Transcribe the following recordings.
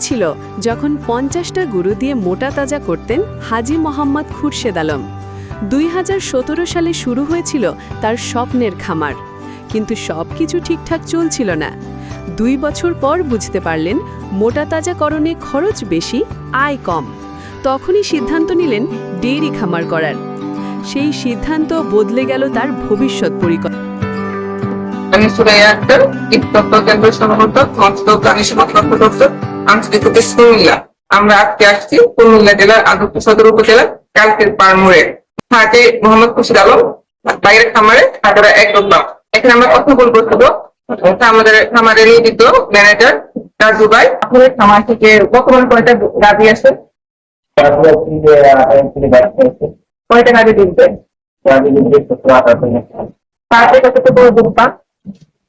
ছিল যখন পঞ্চাশটা গরু দিয়ে মোটা তাজা করতেন হাজি মোহাম্মদ খুরশেদ আলম। দুই হাজার সতেরো সালে শুরু হয়েছিল তার স্বপ্নের খামার। কিন্তু সব কিছু ঠিকঠাক চলছিল না। দুই বছর পর বুঝতে পারলেন, মোটা তাজাকরণে খরচ বেশি, আয় কম। তখনই সিদ্ধান্ত নিলেন ডেইরি খামার করার। সেই সিদ্ধান্ত বদলে গেল তার ভবিষ্যৎ পরিকল্পনা। আমি সুরাইয়া আক্তার কেন্দ্র প্রাণী সম্পদ দপ্তর আঞ্চলিক অফিস কুমিল্লা। আমরা আজকে আসছি কুমিল্লা জেলার আদর্শ সদর উপজেলার কালকের পারমুরে হাটে মোহাম্মদ খুশিদ আলম বাইরের খামারে হাটেরা এক দোকান এখানে আমরা কথা বলব শুধু। আমাদের খামারের নিয়োজিত ম্যানেজার রাজু ভাই। আপনাদের খামার থেকে বর্তমান কয়টা গাভি আছে? কয়টা গাভি আমি কতটুকু দুধ পান?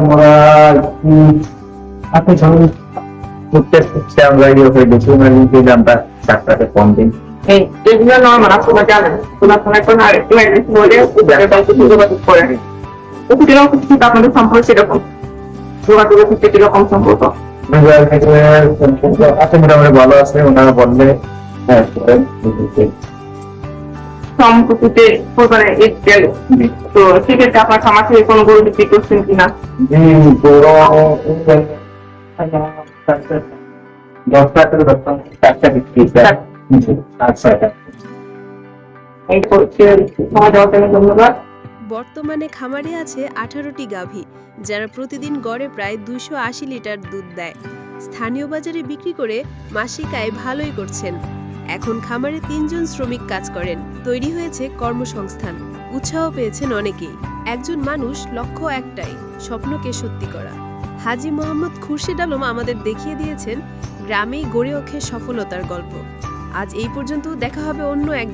আমরা আপনি যখন ঘুরতে ঘুরতে আমরা ইয়ে হয়ে গেছি আমরা নিজে আমরা ডাক্তারকে কম দিন এই এগুলো নর্মাল আপনারা জানেন তোমার কোনো এখন আর একটু অ্যাড্রেস বলে উদ্ধারের কাছে যোগাযোগ করেন কুকুরের অসুস্থ আপনাদের সম্পর্ক সেরকম যোগাযোগের ক্ষেত্রে কীরকম সম্পর্ক আছে মোটামুটি ভালো আছে ওনারা বললে হ্যাঁ এক গেল তো সেক্ষেত্রে আপনার খামার থেকে কোনো গরু বিক্রি করছেন কিনা? দশটা থেকে দশটা চারটা বিক্রি এই করছে সময় দেওয়ার জন্য ধন্যবাদ। বর্তমানে খামারে আছে আঠারোটি গাভী যারা প্রতিদিন গড়ে প্রায় দুইশো আশি লিটার দুধ দেয়। স্থানীয় বাজারে বিক্রি করে মাসিক আয় ভালোই করছেন। এখন খামারে তিনজন শ্রমিক কাজ করেন। তৈরি হয়েছে কর্মসংস্থান। উৎসাহ পেয়েছেন অনেকেই। একজন মানুষ লক্ষ্য একটাই, স্বপ্নকে সত্যি করা। হাজি মোহাম্মদ খুরশিদ আলম আমাদের দেখিয়ে দিয়েছেন, গ্রামেই গড়ে ওঠে সফলতার গল্প। আজ এই পর্যন্ত দেখা হবে অন্য এক